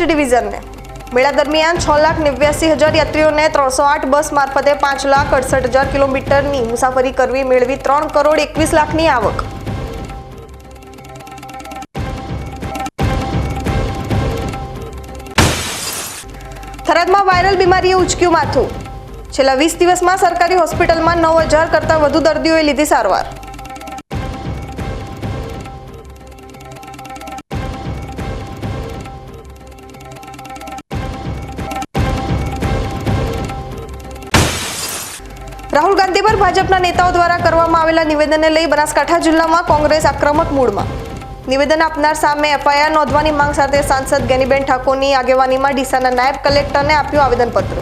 પાલનપુર ડિવિઝનને. મેળા દરમિયાન છ લાખ નેવ્યાસી હજાર યાત્રીઓને ત્રણસો આઠ બસ મારફતે પાંચ લાખ અડસઠ હજાર કિલોમીટરની મુસાફરી કરવી મેળવી ત્રણ કરોડ એકવીસ લાખની આવક. થરાદમાં વાયરલ બીમારીએ ઉચક્યું માથું. છેલ્લા વીસ દિવસમાં સરકારી હોસ્પિટલમાં નવ હજાર કરતાં વધુ દર્દીઓએ લીધી સારવાર. પર ભાજપના નેતાઓ દ્વારા કરવામાં આવેલા નિવેદનને લઈ બનાસકાંઠા જિલ્લામાં કોંગ્રેસ આક્રમક મૂડમાં નિવેદન આપનાર સામે એફઆઈઆર નોંધવાની માંગ સાથે સાંસદ ગેનીબેન ઠાકોરની આગેવાનીમાં ડીસાના નાયબ કલેક્ટરને આપ્યું આવેદનપત્ર.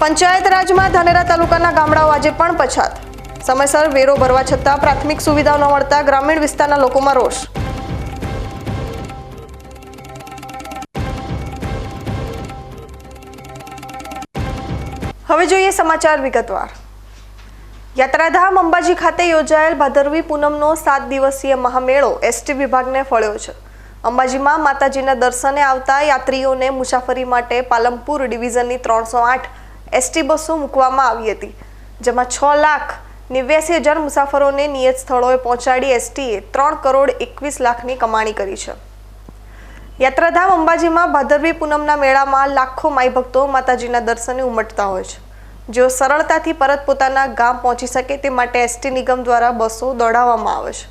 પંચાયત રાજમાં ધાનેરા તાલુકાના ગામડાઓ આજે પણ પછાત. સમયસર વેરો ભરવા છતાં પ્રાથમિક સુવિધાઓ ન મળતા ગ્રામીણ વિસ્તારના લોકોમાં રોષ. હવે જોઈએ સમાચાર વિગતવાર. યાત્રાધામ અંબાજી ખાતે યોજાયેલ ભાદરવી પૂનમનો સાત દિવસીય મહામેળો એસટી વિભાગને ફળ્યો છે. અંબાજીમાં માતાજીના દર્શને આવતા યાત્રીઓને મુસાફરી માટે પાલમપુર ડિવિઝનની ત્રણસો આઠ એસટી બસો મૂકવામાં આવી હતી, જેમાં છ લાખ નેવ્યાસી હજાર મુસાફરોને નિયત સ્થળોએ પહોંચાડી એસટીએ ત્રણ કરોડ એકવીસ લાખની કમાણી કરી છે. યાત્રાધામ અંબાજીમાં ભાદરવી પૂનમના મેળામાં લાખો માઈ ભક્તો માતાજીના દર્શને ઉમટતા હોય છે. જેઓ સરળતાથી પરત પોતાના ગામ પહોંચી શકે તે માટે એસટી નિગમ દ્વારા બસો દોડાવવામાં આવે છે,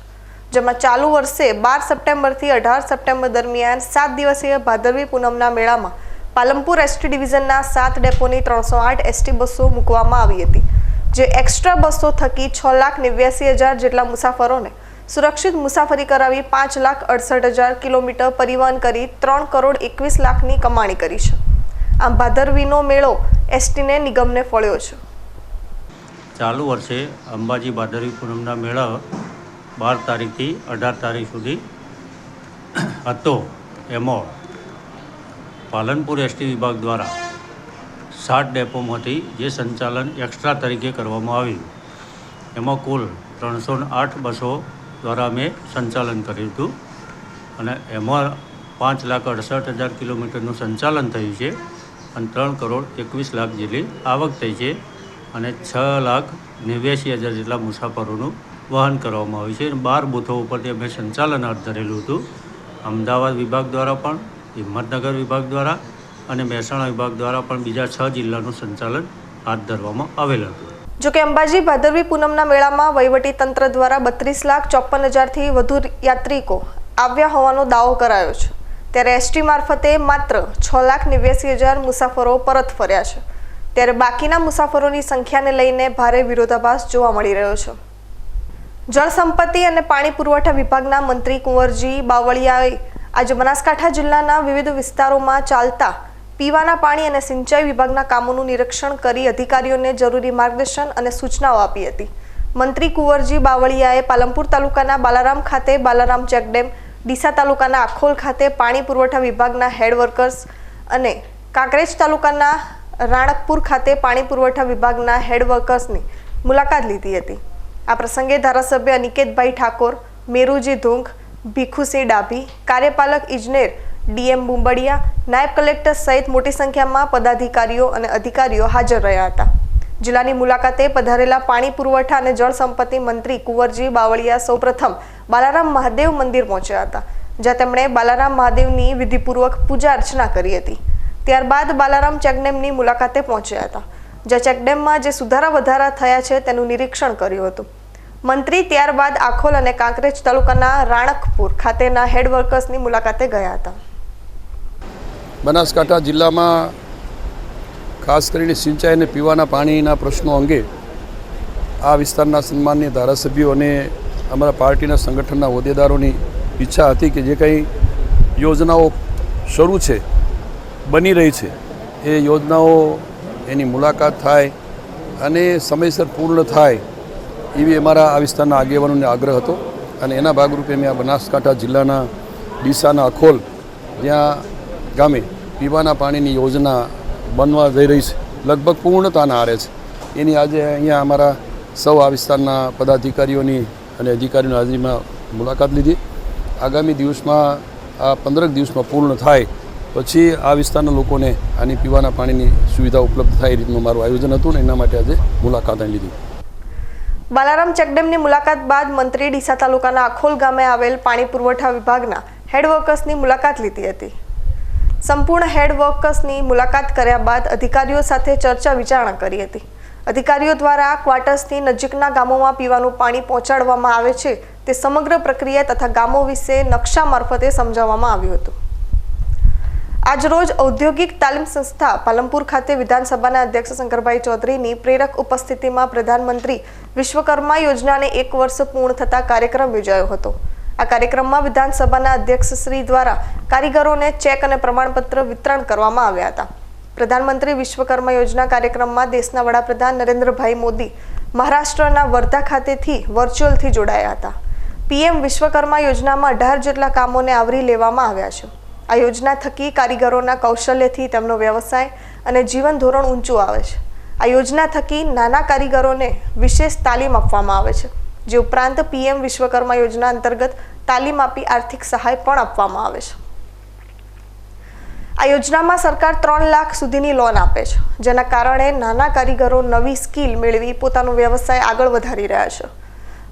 જેમાં ચાલુ વર્ષે બાર સપ્ટેમ્બરથી અઢાર સપ્ટેમ્બર દરમિયાન સાત દિવસીય ભાદરવી પૂનમના મેળામાં પાલનપુર એસટી ડિવિઝનના સાત ડેપોની ત્રણસો આઠ એસટી બસો મૂકવામાં આવી હતી, જે એક્સ્ટ્રા બસો થકી છ લાખ નેવ્યાસી હજાર જેટલા મુસાફરોને સુરક્ષિત મુસાફરી કરાવી પાંચ લાખ અડસઠ હજાર કિલોમીટર પરિવહન કરી ત્રણ કરોડ એકવીસ લાખની કમાણી કરી છે. આમ ભાદરવીનો મેળો એસટીને નિગમને ફળ્યો છે. ચાલુ વર્ષે અંબાજી ભાદરવી પૂનમના મેળા બાર તારીખથી અઢાર તારીખ સુધી હતો. એમાં પાલનપુર એસટી વિભાગ દ્વારા સાત ડેપોમાંથી જે સંચાલન એક્સ્ટ્રા તરીકે કરવામાં આવ્યું, એમાં કુલ ત્રણસો આઠ બસો દ્વારા અમે સંચાલન કર્યું હતું. અને એમાં પાંચ લાખ અડસઠ હજાર કિલોમીટરનું સંચાલન થયું છે. અને ત્રણ કરોડ એકવીસ લાખ જેટલી આવક થઈ છે અને છ લાખ નેવ્યાસી હજાર જેટલા મુસાફરોનું વહન કરવામાં આવ્યું છે. બાર બૂથો ઉપરથી અમે સંચાલન હાથ ધરેલું હતું. અમદાવાદ વિભાગ દ્વારા પણ, હિંમતનગર વિભાગ દ્વારા અને મહેસાણા વિભાગ દ્વારા પણ બીજા છ જિલ્લાનું સંચાલન હાથ ધરવામાં આવેલ હતું. જોકે અંબાજી ભાદરવી પૂનમના મેળામાં વહીવટી તંત્ર દ્વારા બત્રીસ લાખ ચોપન હજારથી વધુ યાત્રિકો આવ્યા હોવાનો દાવો કરાયો છે. ત્યારે એસટી મારફતે માત્ર છ લાખ નેવ્યાસી હજાર મુસાફરો પરત ફર્યા છે. ત્યારે બાકીના મુસાફરોની સંખ્યાને લઈને ભારે વિરોધાભાસ જોવા મળી રહ્યો છે. જળ સંપત્તિ અને પાણી પુરવઠા વિભાગના મંત્રી કુંવરજી બાવળિયાએ આજે બનાસકાંઠા જિલ્લાના વિવિધ વિસ્તારોમાં ચાલતા પીવાના પાણી અને સિંચાઈ વિભાગના કામોનું નિરીક્ષણ કરી અધિકારીઓને જરૂરી માર્ગદર્શન અને સૂચનાઓ આપી હતી. મંત્રી કુંવરજી બાવળિયાએ પાલનપુર તાલુકાના બાલારામ ખાતે બાલારામ ચેકડેમ ડીસા તાલુકાના આખોલ ખાતે પાણી પુરવઠા વિભાગના હેડ વર્કર્સ અને કાંકરેજ તાલુકાના રાણકપુર ખાતે પાણી પુરવઠા વિભાગના હેડ વર્કર્સની મુલાકાત લીધી હતી. આ પ્રસંગે ધારાસભ્ય અનિકેતભાઈ ઠાકોર, મેરુજી ધુંગ, ભીખુસિંહ ડાભી, કાર્યપાલક ઇજનેર ડીએમ બુંબડિયા, નાયબ કલેક્ટર સહિત મોટી સંખ્યામાં પદાધિકારીઓ અને અધિકારીઓ હાજર રહ્યા હતા. જિલ્લાની મુલાકાતે પધારેલા પાણી પુરવઠા અને જળ સંપત્તિ મંત્રી કુંવરજી બાવળિયા સૌપ્રથમ બાલારામ મહાદેવ મંદિર પહોંચ્યા હતા, જ્યાં તેમણે બાલારામ મહાદેવની વિધિપૂર્વક પૂજા અર્ચના કરી હતી. ત્યારબાદ બાલારામ ચેકડેમની મુલાકાતે પહોંચ્યા હતા, જ્યાં ચેકડેમમાં જે સુધારા વધારા થયા છે તેનું નિરીક્ષણ કર્યું હતું. મંત્રી ત્યારબાદ આખોલ અને કાંકરેજ તાલુકાના રાણકપુર ખાતેના હેડ વર્કર્સની મુલાકાતે ગયા હતા. બનાસકાંઠા જિલ્લામાં ખાસ કરીને સિંચાઈ અને પીવાના પાણીના પ્રશ્નો અંગે આ વિસ્તારના સન્માનની ધારાસભ્યો અને અમારા પાર્ટીના સંગઠનના હોદ્દેદારોની ઈચ્છા હતી કે જે કંઈ યોજનાઓ શરૂ છે, બની રહી છે, એ યોજનાઓ એની મુલાકાત થાય અને સમયસર પૂર્ણ થાય એવી અમારા આ વિસ્તારના આગેવાનોને આગ્રહ હતો અને એના ભાગરૂપે મેં આ બનાસકાંઠા જિલ્લાના ડીસાના અખોલ, જ્યાં ગામે પીવાના પાણીની યોજના બનવા જઈ રહી છે. લગભગ પૂર્ણતાના આરે છે. એની આજે અહીંયા અમારા સૌ આ વિસ્તારના પદાધિકારીઓની અને અધિકારીઓની હાજરીમાં મુલાકાત લીધી. આગામી દિવસમાં, આ પંદરક દિવસમાં પૂર્ણ થાય, પછી આ વિસ્તારના લોકોને આની પીવાના પાણીની સુવિધા ઉપલબ્ધ થાય એ રીતનું મારું આયોજન હતું ને એના માટે આજે મુલાકાત લીધી. બાલારામ ચેકડેમની મુલાકાત બાદ મંત્રી ડીસા તાલુકાના આખોલ ગામે આવેલ પાણી પુરવઠા વિભાગના હેડ વર્કર્સની મુલાકાત લીધી હતી. સંપૂર્ણ હેડ વર્કર્સની મુલાકાત કર્યા બાદ અધિકારીઓ સાથે ચર્ચા વિચારણા કરી હતી. અધિકારીઓ દ્વારા ક્વાર્ટર્સની નજીકના ગામોમાં પીવાનું પાણી પહોંચાડવામાં આવે છે તે સમગ્ર પ્રક્રિયા તથા ગામો વિશે નકશા મારફતે સમજાવવામાં આવ્યું હતું. આજરોજ ઔદ્યોગિક તાલીમ સંસ્થા પાલનપુર ખાતે વિધાનસભાના અધ્યક્ષ શંકરભાઈ ચૌધરીની પ્રેરક ઉપસ્થિતિમાં પ્રધાનમંત્રી વિશ્વકર્મા યોજનાને એક વર્ષ પૂર્ણ થતા કાર્યક્રમ યોજાયો હતો. આ કાર્યક્રમમાં વિધાનસભાના અધ્યક્ષ શ્રી દ્વારા કારીગરોને ચેક અને પ્રમાણપત્ર વિતરણ કરવામાં આવ્યા હતા. પ્રધાનમંત્રી વિશ્વકર્મા યોજના કાર્યક્રમમાં દેશના વડાપ્રધાન નરેન્દ્રભાઈ મોદી મહારાષ્ટ્રના વર્ધા ખાતેથી વર્ચ્યુઅલથી જોડાયા હતા. પીએમ વિશ્વકર્મા યોજનામાં અઢાર જેટલા કામોને આવરી લેવામાં આવ્યા છે. આ યોજના થકી કારીગરોના કૌશલ્યથી તેમનો વ્યવસાય અને જીવન ધોરણ ઊંચું આવે છે. આ યોજના થકી નાના કારીગરોને વિશેષ તાલીમ આપવામાં આવે છે. જે ઉપરાંત પીએમ વિશ્વકર્મા યોજના અંતર્ગત તાલીમ આપી આર્થિક સહાય પણ આપવામાં આવે છે. આ યોજનામાં સરકાર ત્રણ લાખ સુધીની લોન આપે છે, જેના કારણે નાના કારીગરો નવી સ્કિલ મેળવી પોતાનો વ્યવસાય આગળ વધારી રહ્યા છે.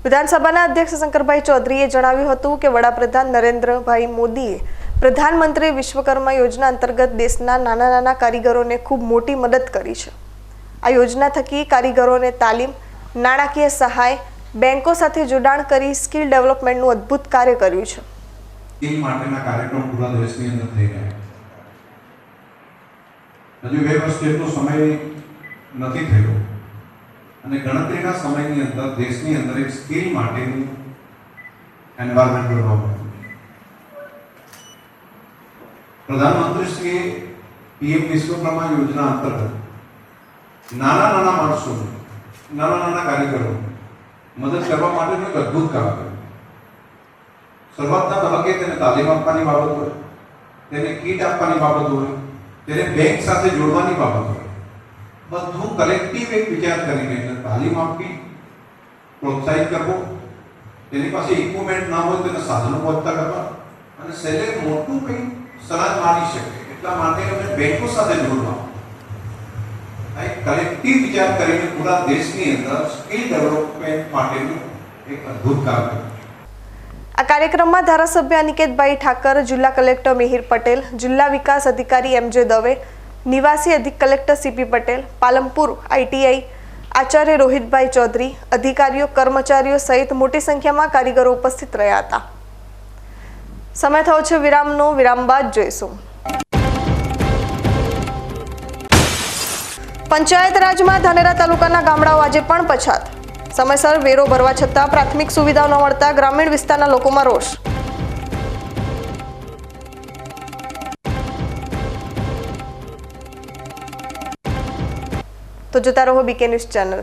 વિધાનસભાના અધ્યક્ષ શંકરભાઈ ચૌધરીએ જણાવ્યું હતું કે વડાપ્રધાન નરેન્દ્રભાઈ મોદીએ પ્રધાનમંત્રી વિશ્વકર્મા યોજના અંતર્ગત દેશના નાના નાના કારીગરોને ખૂબ મોટી મદદ કરી છે. આ યોજના થકી કારીગરોને તાલીમ, નાણાકીય સહાય બેંકો સાથે જોડાણ કરી સ્કિલ ડેવલપમેન્ટનું અદ્ભુત કાર્ય કર્યું છે. એ માટેના કાર્યક્રમ દેશની અંદર થઈ રહ્યા હજુ બે વર્ષ જેટલો સમય નથી થયો અને ગણતરીના સમયની અંદર દેશની અંદર એક સ્કિલ માટેનું એન્વાયરમેન્ટ પ્રધાનમંત્રી પ્રધાનમંત્રીશ્રીએ પીએમ વિશ્વકર્મા યોજના અંતર્ગત નાના નાના માણસોને, નાના નાના કારીગરો મદદ કરવા માટેનું એક અદ્ભુત કામ કર્યું. શરૂઆતના તબક્કે તેને તાલીમ આપવાની બાબત હોય, તેને કીટ આપવાની બાબત હોય, તેને બેંક સાથે જોડવાની બાબત હોય. બધું કલેક્ટિવ એક વિચાર કરીને એને તાલીમ આપવી, પ્રોત્સાહિત કરવો, તેની પાસે ઇક્વિપમેન્ટ ના હોય તેને સાધનો પહોંચતા કરવા અને સેલે મોટું કંઈ સલાહ મારી શકે એટલા માટે અમે બેંકો સાથે જોડવા. કલેક્ટિવ વિચાર કરીને પૂરા દેશની અંદર સ્કિલ ડેવલપમેન્ટ માટેનું એક અદ્ભુત કામ કર્યું આ કાર્યક્રમમાં ધારાસભ્ય અનિકેતભાઈ ઠાકર, જિલ્લા કલેક્ટર મિહિર પટેલ, જિલ્લા વિકાસ અધિકારી એમ જે દવે, નિવાસી અધિક collector CP Patel Palampur ITI Acharya Rohitbhai Chaudhary, અધિકારીઓ, કર્મચારીઓ સહિત મોટી સંખ્યામાં કારીગરો ઉપસ્થિત રહ્યા હતા. સમય થયો છે વિરામનો, વિરામ બાદ જોઈશું. પંચાયત રાજમાં ધાનેરા તાલુકાના ગામડાઓ આજે પણ પછાત. સમયસર વેરો ભરવા છતાં પ્રાથમિક સુવિધાઓ ન મળતા ગ્રામીણ વિસ્તારના લોકોમાં રોષ. તો જોતા રહો BK news channel.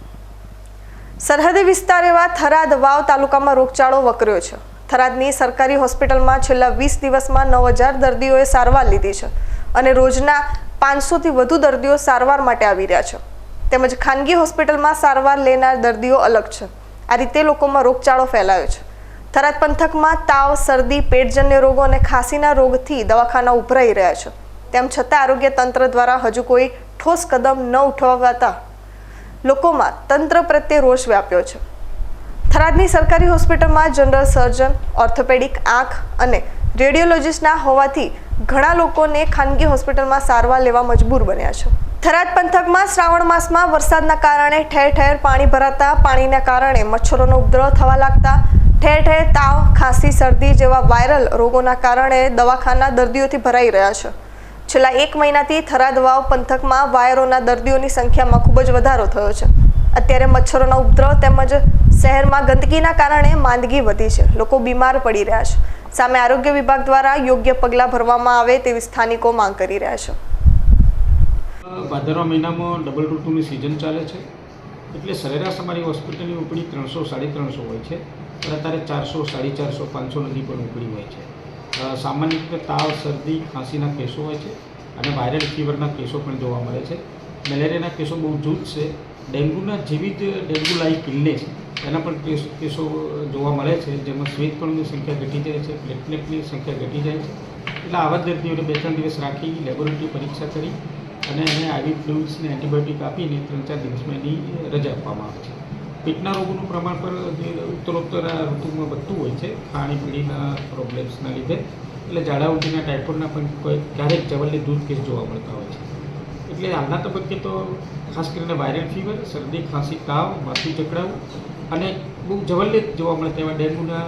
સરહદી વિસ્તાર એવા થરાદ વાવ તાલુકામાં રોગચાળો વકર્યો છે. થરાદની સરકારી હોસ્પિટલમાં છેલ્લા વીસ દિવસમાં નવ હજાર દર્દીઓએ સારવાર લીધી છે અને રોજના પાંચસોથી વધુ દર્દીઓ સારવાર માટે આવી રહ્યા છે. તેમજ ખાનગી હોસ્પિટલમાં સારવાર લેનાર દર્દીઓ અલગ છે. આ રીતે લોકોમાં રોગચાળો ફેલાયો છે. થરાદ પંથકમાં તાવ, શરદી, પેટજન્ય રોગો અને ખાંસીના રોગથી દવાખાના ઉભરાઈ રહ્યા છે. તેમ છતાં આરોગ્ય તંત્ર દ્વારા હજુ કોઈ ઠોસ કદમ ન ઉઠાવાતા લોકોમાં તંત્ર પ્રત્યે રોષ વ્યાપ્યો છે. થરાદની સરકારી હોસ્પિટલમાં જનરલ સર્જન, ઓર્થોપેડિક, આંખ અને રેડિયોલોજિસ્ટના હોવાથી ઘણા લોકોને ખાનગી હોસ્પિટલમાં સારવાર લેવા મજબૂર બન્યા છે. થરાદ પંથકમાં શ્રાવણ માસમાં વરસાદના કારણે ઠેર ઠેર પાણી ભરાતા, પાણીના કારણે મચ્છરોનો ઉપદ્રવ થવા લાગતા, ઠેર ઠેર તાવ, ખાંસી, શરદી જેવા વાયરલ રોગોના કારણે દવાખાના દર્દીઓથી ભરાઈ રહ્યા છે. છેલ્લા એક મહિનાથી થરાદ વાવ પંથકમાં વાયરોના દર્દીઓની સંખ્યામાં ખૂબ જ વધારો થયો છે. અત્યારે મચ્છરોના ઉપદ્રવ તેમજ શહેરમાં ગંદકીના કારણે માંદગી વધી છે. લોકો બીમાર પડી રહ્યા છે. સામે આરોગ્ય વિભાગ દ્વારા યોગ્ય પગલાં ભરવામાં આવે તેવી સ્થાનિકો માંગ કરી રહ્યા છે. ભાદરવા મહિનામાં ડબલ ઋતુની સિઝન ચાલે છે. એટલે સરેરાશ અમારી હોસ્પિટલની ઉપડી ત્રણસો, સાડી ત્રણસો હોય છે. પણ અત્યારે ચારસો, સાડી ચારસો, પાંચસો નદી પણ ઉપડી હોય છે. સામાન્ય રીતે તાવ, શરદી, ખાંસીના કેસો હોય છે અને વાયરલ ફીવરના કેસો પણ જોવા મળે છે. મેલેરિયાના કેસો બહુ જૂથ છે. ડેન્ગ્યુના જેવી જ ડેન્ગ્યુ લાઈક ઇલનેસ એના પણ કેસ, કેસો જોવા મળે છે. જેમાં શ્વેતકણની સંખ્યા ઘટી જાય છે પ્લેટલેટની સંખ્યા ઘટી જાય છે. એટલે આવા જ દર્દીઓને બે ત્રણ દિવસ રાખી લેબોરેટરી પરીક્ષા કરી અને એને આવી ફ્લુઇડ્સને એન્ટીબાયોટિક આપીને ત્રણ ચાર દિવસમાં એની રજા આપવામાં આવે છે. પેટના રોગોનું પ્રમાણ પણ જે ઉત્તરોત્તર ઋતુમાં વધતું હોય છે, ખાણીપીણીના પ્રોબ્લેમ્સના લીધે, એટલે ઝાડા ઉલટીના ટાઇફોઇડના પણ ક્યારેક જવલ્લી દૂધ કેસ જોવા મળતા હોય છે. એટલે હાલના તબક્કે તો ખાસ કરીને વાયરલ ફીવર શરદી, ખાંસી, તાવ, માથું ચકડાવું અને બહુ જવલ્લે જોવા મળે તેવા ડેન્ગ્યુના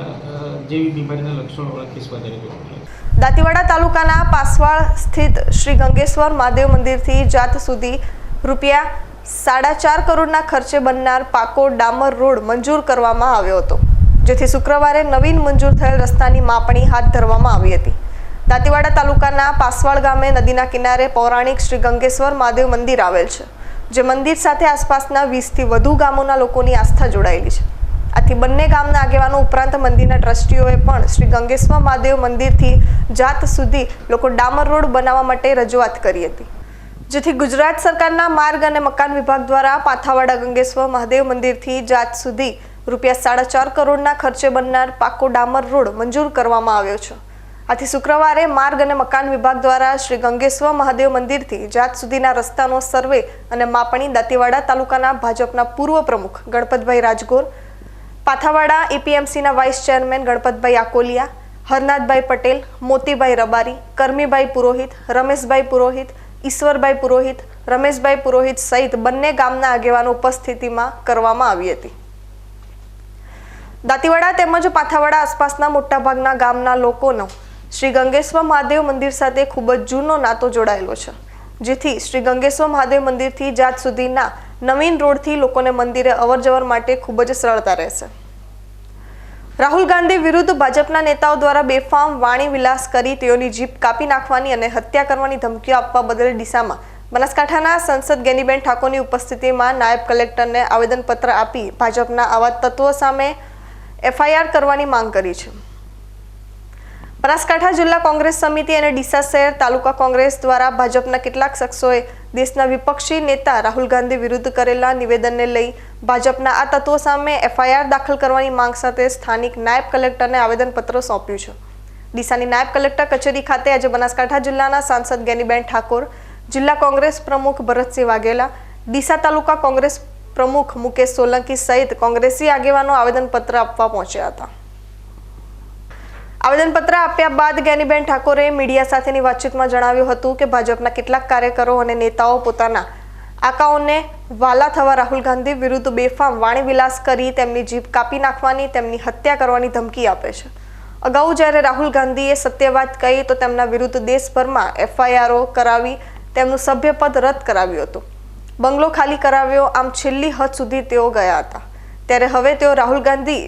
જેવી બીમારીના લક્ષણોવાળા કેસ વધારે જોવા મળે દાંતીવાડા તાલુકાના પાસવાળ સ્થિત શ્રી ગંગેશ્વર મહાદેવ મંદિરથી જાત સુધી રૂપિયા સાડા ચાર કરોડના ખર્ચે બનનાર પાકો ડામર રોડ મંજૂર કરવામાં આવ્યો હતો, જેથી શુક્રવારે નવીન મંજૂર થયેલ રસ્તાની માપણી હાથ ધરવામાં આવી હતી. દાંતીવાડા તાલુકાના પાસવાડ ગામે નદીના કિનારે પૌરાણિક શ્રી ગંગેશ્વર મહાદેવ મંદિર આવેલ છે, જે મંદિર સાથે આસપાસના વીસથી વધુ ગામોના લોકોની આસ્થા જોડાયેલી છે. આથી બંને ગામના આગેવાનો ઉપરાંત મંદિરના ટ્રસ્ટીઓએ પણ શ્રી ગંગેશ્વર મહાદેવ મંદિરથી જાત સુધી લોકો ડામર રોડ બનાવવા માટે રજૂઆત કરી હતી. જેથી ગુજરાત સરકારના માર્ગ અને મકાન વિભાગ દ્વારા પાથાવાડા ગંગેશ્વર મહાદેવ મંદિરથી જાત સુધી રૂપિયા સાડા ચાર કરોડના ખર્ચે બનનાર પાકો ડામર રોડ મંજૂર કરવામાં આવ્યો છે. આથી શુક્રવારે માર્ગ અને મકાન વિભાગ દ્વારા શ્રી ગંગેશ્વર મહાદેવ મંદિરથી જાત સુધીના રસ્તાનો સર્વે અને માપણી દાંતીવાડા તાલુકાના ભાજપના પૂર્વ પ્રમુખ ગણપતભાઈ રાજગોર, પાથાવાડા એપીએમસીના વાઇસ ચેરમેન ગણપતભાઈ આકોલિયા, હરનાથભાઈ પટેલ, મોતીભાઈ રબારી, કરમીભાઈ પુરોહિત, રમેશભાઈ પુરોહિત ઈશ્વરભાઈ પુરોહિત રમેશભાઈ પુરોહિત સહિત બંને ગામના આગેવાનો ઉપસ્થિતિમાં કરવામાં આવી હતી. દાંતીવાડા તેમજ પાથાવાડા આસપાસના મોટાભાગના ગામના લોકોનો શ્રી ગંગેશ્વર મહાદેવ મંદિર સાથે ખૂબ જ જૂનો નાતો જોડાયેલો છે. જેથી શ્રી ગંગેશ્વર મહાદેવ મંદિરથી જાત સુધીના નવીન રોડથી લોકોને મંદિરે અવરજવર માટે ખૂબ જ સરળતા રહેશે. રાહુલ ગાંધી વિરુદ્ધ ભાજપના નેતાઓ દ્વારા બેફામ વાણી વિલાસ કરી તેઓની જીપ કાપી નાખવાની અને હત્યા કરવાની ધમકીઓ આપવા બદલ ડીસામાં. બનાસકાંઠાના સંસદ ગેનીબેન ઠાકોરની ઉપસ્થિતિમાં નાયબ કલેક્ટરને આવેદનપત્ર આપી ભાજપના આવા તત્વો સામે એફઆઈઆર કરવાની માંગ કરી છે. બનાસકાંઠા જિલ્લા કોંગ્રેસ સમિતિ અને ડીસા શહેર તાલુકા કોંગ્રેસ દ્વારા ભાજપના કેટલાક શખ્સોએ દેશના વિપક્ષી નેતા રાહુલ ગાંધી વિરુદ્ધ કરેલા નિવેદનને લઈ ભાજપના આ તત્વો સામે એફઆઈઆર દાખલ કરવાની માંગ સાથે સ્થાનિક નાયબ કલેક્ટરને આવેદનપત્ર સોંપ્યું છે. ડીસાની નાયબ કલેક્ટર કચેરી ખાતે આજે બનાસકાંઠા જિલ્લાના સાંસદ ગેનીબેન ઠાકોર, જિલ્લા કોંગ્રેસ પ્રમુખ ભરતસિંહ વાઘેલા, ડીસા તાલુકા કોંગ્રેસ પ્રમુખ મુકેશ સોલંકી સહિત કોંગ્રેસી આગેવાનો આવેદનપત્ર આપવા પહોંચ્યા હતા. આવેદનપત્ર આપ્યા બાદ જ્ઞાનીબેન ઠાકોરે મીડિયા સાથેની વાતચીતમાં જણાવ્યું હતું કે ભાજપના કેટલાક કાર્યકરો અને નેતાઓ પોતાના આકાઓને વાલા થવા રાહુલ ગાંધી વિરુદ્ધ બેફામ વાણીવિલાસ કરી તેમની જીભ કાપી નાખવાની, તેમની હત્યા કરવાની ધમકી આપે છે. અગાઉ જ્યારે રાહુલ ગાંધીએ સત્યવાદ કહી તો તેમના વિરુદ્ધ દેશભરમાં એફઆઈઆરઓ કરાવી તેમનું સભ્યપદ રદ કરાવ્યું હતું. બંગલો ખાલી કરાવ્યો, આમ છેલ્લી હદ સુધી તેઓ ગયા હતા. ત્યારે હવે તેઓ રાહુલ ગાંધી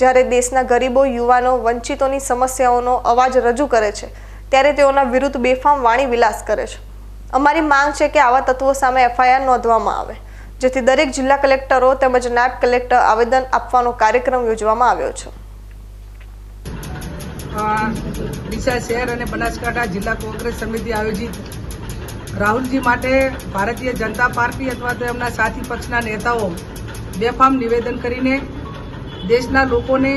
જ્યારે દેશના ગરીબો, યુવાનો, વંચિતોની સમસ્યાઓનો અવાજ રજૂ કરે છે, ત્યારે તેઓના વિરુદ્ધ બેફામ વાણી વિલાસ કરે છે. અમારી માંગ છે કે આવા તત્વો સામે એફઆઈઆર નોંધવામાં આવે, જેથી દરેક જિલ્લા કલેક્ટરો તેમજ નાયબ કલેક્ટર આવેદન આપવાનો કાર્યક્રમ યોજવામાં આવ્યો છે. ડીસા શહેર અને બનાસકાંઠા જિલ્લા કોંગ્રેસ સમિતિ આયોજિત રાહુલજી માટે ભારતીય જનતા પાર્ટી અથવા તો એમના સાથી પક્ષના નેતાઓ બેફામ નિવેદન કરીને દેશના લોકોને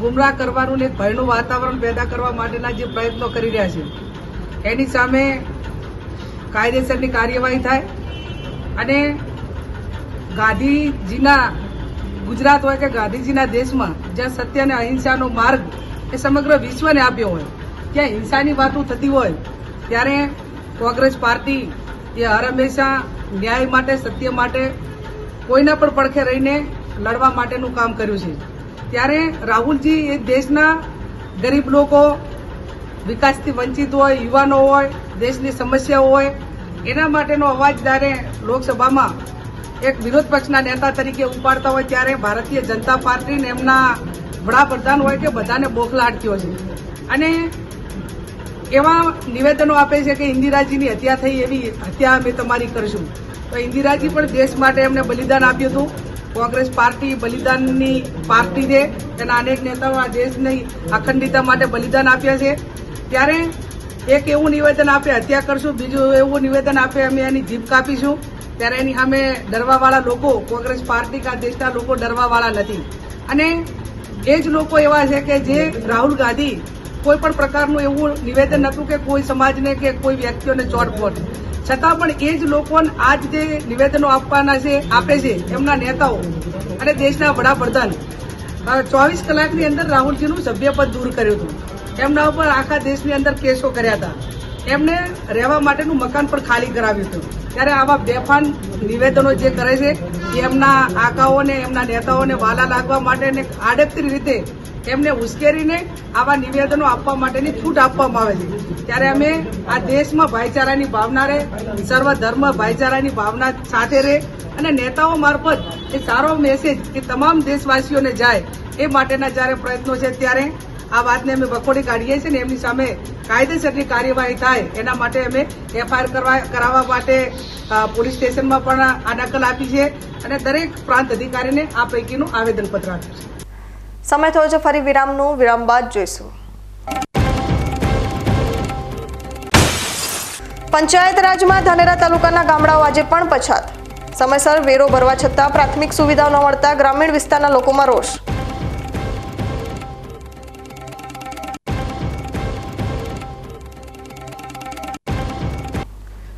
ગુમરાહ કરવાનું ને ભયનું વાતાવરણ પેદા કરવા માટેના જે પ્રયત્નો કરી રહ્યા છે, એની સામે કાયદેસરની કાર્યવાહી થાય અને ગાંધીજીના, ગુજરાત હોય કે ગાંધીજીના દેશમાં જ્યાં સત્ય અને અહિંસાનો માર્ગ એ સમગ્ર વિશ્વને આપ્યો હોય, ત્યાં હિંસાની વાતો થતી હોય, ત્યારે કોંગ્રેસ પાર્ટી એ હર હંમેશા ન્યાય માટે, સત્ય માટે કોઈના પણ પડખે રહીને લડવા માટેનું કામ કર્યું છે. ત્યારે રાહુલજી એ દેશના ગરીબ લોકો, વિકાસથી વંચિત હોય, યુવાનો હોય, દેશની સમસ્યાઓ હોય, એના માટેનો અવાજ જ્યારે લોકસભામાં એક વિરોધ પક્ષના નેતા તરીકે ઉપાડતા હોય ત્યારે ભારતીય જનતા પાર્ટીને એમના વડાપ્રધાન હોય કે બધાને બોખલાટ થયો છે. અને એવા નિવેદનો આપે છે કે ઇન્દિરાજીની હત્યા થઈ એવી હત્યા અમે તમારી કરશું. તો ઇન્દિરાજી પણ દેશ માટે એમને બલિદાન આપ્યું હતું. કોંગ્રેસ પાર્ટી બલિદાનની પાર્ટી છે. તેના અનેક નેતાઓ આ દેશની અખંડિતતા માટે બલિદાન આપ્યા છે. ત્યારે એક એવું નિવેદન આપે, હત્યા કરશું, બીજું એવું નિવેદન આપે, અમે એની જીભ કાપીશું. ત્યારે એની સામે ડરવાવાળા લોકો, કોંગ્રેસ પાર્ટી કે દેશના લોકો ડરવાવાળા નથી. અને એ જ લોકો એવા છે કે જે રાહુલ ગાંધી કોઈ પણ પ્રકારનું એવું નિવેદન નહોતું કે કોઈ સમાજને કે કોઈ વ્યક્તિઓને ચોટપોટ છતાં પણ એ જ લોકોને આજ જે નિવેદનો આપવાના છે, આપે છે, એમના નેતાઓ અને દેશના વડાપ્રધાન ચોવીસ કલાકની અંદર રાહુલજીનું સભ્યપદ દૂર કર્યું હતું. એમના ઉપર આખા દેશની અંદર કેસો કર્યા હતા. એમને રહેવા માટેનું મકાન પણ ખાલી કરાવ્યું હતું. ત્યારે આવા બેફાન નિવેદનો જે કરે છે એમના આકાઓને, એમના નેતાઓને વાલા લાગવા માટે આડકતરી રીતે એમને ઉશ્કેરીને આવા નિવેદનો આપવા માટેની છૂટ આપવામાં આવે છે. ત્યારે અમે આ દેશમાં ભાઈચારાની ભાવના રહે, સર્વ ધર્મ ભાઈચારાની ભાવના સાથે રહે અને નેતાઓ મારફત એ સારો મેસેજ કે તમામ દેશવાસીઓને જાય એ માટેના જ્યારે પ્રયત્નો છે ત્યારે આ વાતને અમે વખોડી કાઢીએ છીએ ને એમની સામે કાયદેસરની કાર્યવાહી થાય, એના માટે અમે એફઆઈઆર કરવા કરાવવા માટે પોલીસ સ્ટેશનમાં પણ આ નકલ આપી છે અને દરેક પ્રાંત અધિકારીને આ પૈકીનું આવેદનપત્ર આપ્યું છે. સમય થયો છે, ફરી વિરામનું. વિરામ બાદ જોઈશું. પંચાયત રાજમાં ધાનેરા તાલુકાના ગામડાઓ આજે પણ પછાત. સમયસર વેરો ભરવા છતાં પ્રાથમિક સુવિધાઓ ન મળતા ગ્રામીણ વિસ્તારના લોકોમાં રોષ.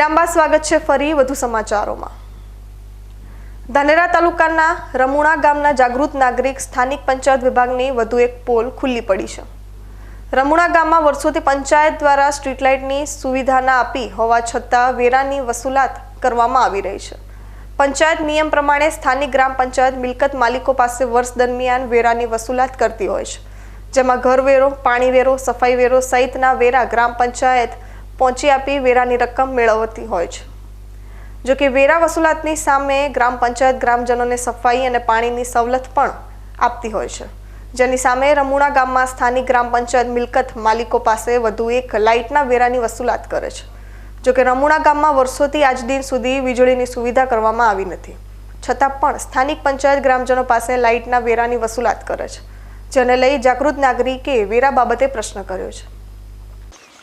વિરામ બાદ સ્વાગત છે ફરી વધુ સમાચારોમાં. ધાનેરા તાલુકાના રમુણા ગામના જાગૃત નાગરિક સ્થાનિક પંચાયત વિભાગની વધુ એક પોલ ખુલ્લી પડી છે. રમુણા ગામમાં વર્ષોથી પંચાયત દ્વારા સ્ટ્રીટ લાઇટની સુવિધા આપી હોવા છતાં વેરાની વસૂલાત કરવામાં આવી રહી છે. પંચાયત નિયમ પ્રમાણે સ્થાનિક ગ્રામ પંચાયત મિલકત માલિકો પાસે વર્ષ દરમિયાન વેરાની વસૂલાત કરતી હોય છે. જેમાં ઘરવેરો, પાણીવેરો પાણી વેરો સફાઈ વેરો સહિતના વેરા ગ્રામ પંચાયત પહોંચી આપી વેરાની રકમ મેળવતી હોય છે. જો કે વેરા વસૂલાતની સામે ગ્રામ પંચાયત ગ્રામજનોને સફાઈ અને પાણીની સવલત પણ આપતી હોય છે. જેની સામે રમુણા ગામમાં સ્થાનિક ગ્રામ પંચાયત મિલકત માલિકો પાસે વધુ એક લાઇટના વેરાની વસૂલાત કરે છે. જો કે રમુણા ગામમાં વર્ષોથી આજ દિન સુધી વીજળીની સુવિધા કરવામાં આવી નથી. છતાં પણ સ્થાનિક પંચાયત ગ્રામજનો પાસે લાઇટના વેરાની વસૂલાત કરે છે. જેને લઈ જાગૃત નાગરિકે વેરા બાબતે પ્રશ્ન કર્યો છે.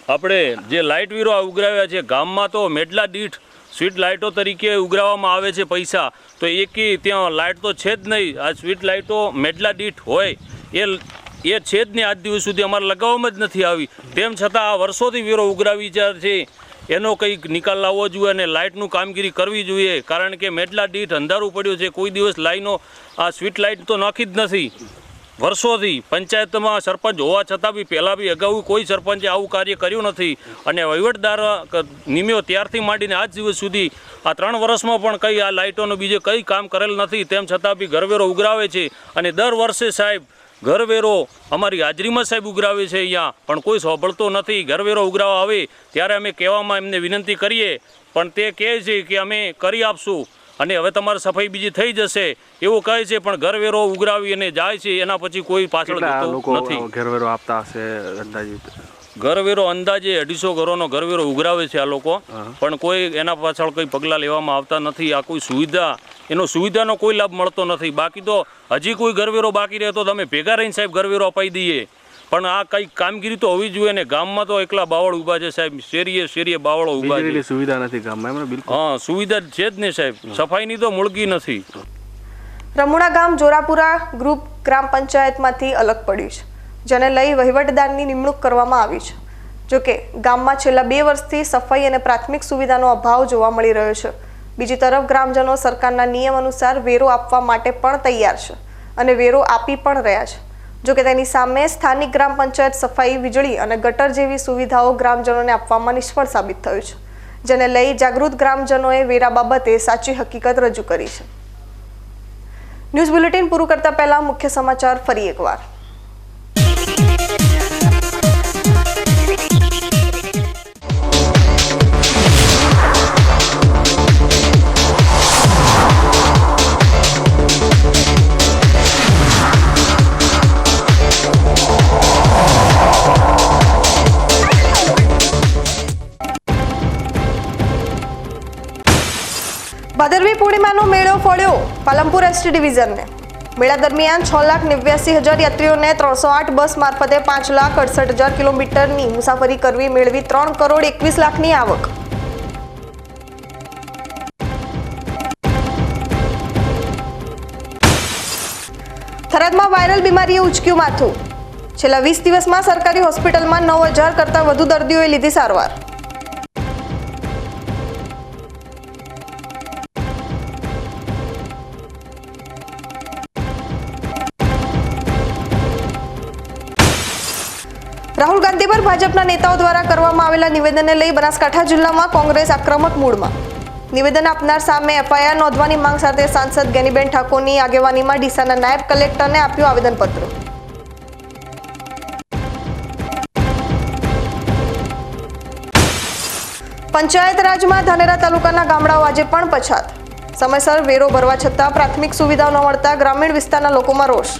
આપણે જે લાઇટ વીરો ઉઘરાવ્યા છે, ગામમાં તો મેડલા દીઠ સ્વીટ લાઇટો તરીકે ઉઘરાવવામાં આવે છે પૈસા. તો એકી ત્યાં લાઇટ તો છે જ નહીં. આ સ્વીટ લાઇટો મેડલા દીઠ હોય. એ એ છે જ નહીં આજ દિવસ સુધી અમારે લગાવવામાં જ નથી આવી. તેમ છતાં આ વર્ષોથી વીરો ઉઘરાવી છે. એનો કંઈક નિકાલ લાવવો જોઈએ અને લાઇટનું કામગીરી કરવી જોઈએ. કારણ કે મેટલા દીઠ અંધારું પડ્યું છે. કોઈ દિવસ લાઈનો, આ સ્વીટ લાઇટ તો નાખી જ નથી. વર્ષોથી પંચાયતમાં સરપંચ હોવા છતાં બી પહેલાં બી અગાઉ કોઈ સરપંચે આવું કાર્ય કર્યું નથી. અને વહીવટદાર નિમ્યો ત્યારથી માંડીને આજ દિવસ સુધી આ ત્રણ વર્ષમાં પણ કંઈ આ લાઇટોનું બીજે કંઈ કામ કરેલ નથી, તેમ છતાં બી ઘરવેરો ઉઘરાવે છે. અને દર વર્ષે સાહેબ, ઘરવેરો અમારી હાજરીમાં સાહેબ ઉઘરાવે છે અહીંયા. પણ કોઈ સાંભળતો નથી, ઘરવેરો ઉઘરાવા આવે ત્યારે અમે કહેવામાં એમને વિનંતી કરીએ. પણ તે કહે છે કે અમે કરી આપશું. અને હવે તમારે સફાઈ બીજી થઈ જશે એવું કહે છે પણ ઘરવેરો ઉઘરાવી અને જાય છે એના પછી કોઈ પાછળ નથી. ઘરવેરો આપતા હશે ઘરવેરો અંદાજે અઢીસો ઘરોનો ઘરવેરો ઉઘરાવે છે આ લોકો પણ કોઈ એના પાછળ કોઈ પગલાં લેવામાં આવતા નથી. આ કોઈ સુવિધા એનો સુવિધાનો કોઈ લાભ મળતો નથી. બાકી તો હજી કોઈ ઘરવેરો બાકી રહે તો તમે ભેગા રહીને સાહેબ ઘરવેરો અપાઈ દઈએ. પણ આ કઈ કામગીરી તો હોવી જોઈએ ને. ગામમાં તો એકલા બાવળ ઊભા છે સાહેબ. શેરીએ શેરીએ બાવળો ઊભા છે. સુવિધા નથી ગામમાં બિલકુલ. હા સુવિધા છે જ ને સાહેબ. સફાઈની તો મૂળગી નથી. રમુણા ગામ જોરાપુરા ગ્રુપ ગ્રામ પંચાયતમાંથી અલગ પડ્યું છે જેને લઈ વહીવટદારની નિમણૂક કરવામાં આવી છે. જોકે ગામમાં છેલ્લા બે વર્ષથી સફાઈ અને પ્રાથમિક સુવિધાનો અભાવ જોવા મળી રહ્યો છે. બીજી તરફ ગ્રામજનો સરકારના નિયમ અનુસાર વેરો આપવા માટે પણ તૈયાર છે અને વેરો આપી પણ રહ્યા છે. જોકે તેની સામે સ્થાનિક ગ્રામ પંચાયત સફાઈ વીજળી અને ગટર જેવી સુવિધાઓ ગ્રામજનોને આપવામાં નિષ્ફળ સાબિત થયું છે, જેને લઈ જાગૃત ગ્રામજનોએ વેરા બાબતે સાચી હકીકત રજૂ કરી છે. ન્યૂઝ બુલેટિન પૂરું કરતા પહેલા મુખ્ય સમાચાર ફરી એકવાર. ફળ્યો પાલમપુર એસટી ડિવિઝનને. મેળા દરમિયાન છ લાખ નેવ્યાસી હજાર યાત્રીઓને ત્રણસો આઠ બસ મારફતે પાંચ લાખ અડસઠ હજાર કિલોમીટરની મુસાફરી કરવી મેળવી ત્રણ કરોડ એકવીસ લાખની આવક. થરાદમાં વાયરલ બીમારીએ ઉચક્યું માથું. છેલ્લા વીસ દિવસમાં સરકારી હોસ્પિટલમાં નવ હજાર કરતાં વધુ દર્દીઓએ લીધી સારવાર. રાહુલ ગાંધી પર ભાજપના નેતાઓ દ્વારા કરવામાં આવેલા નિવેદનને લઈ બનાસકાંઠા જિલ્લામાં કોંગ્રેસ આક્રમક મૂડમાં નિવેદન આપનાર સામે એફઆઈઆર નોંધવાની માંગ સાથે સાંસદ ગેનીબેન ઠાકોરની આગેવાનીમાં ડીસાના નાયબ કલેક્ટરને આપ્યું આવેદનપત્ર. પંચાયત રાજમાં ધાનેરા તાલુકાના ગામડાઓ આજે પણ પછાત. સમયસર વેરો ભરવા છતાં પ્રાથમિક સુવિધાઓ ન મળતા ગ્રામીણ વિસ્તારના લોકોમાં રોષ.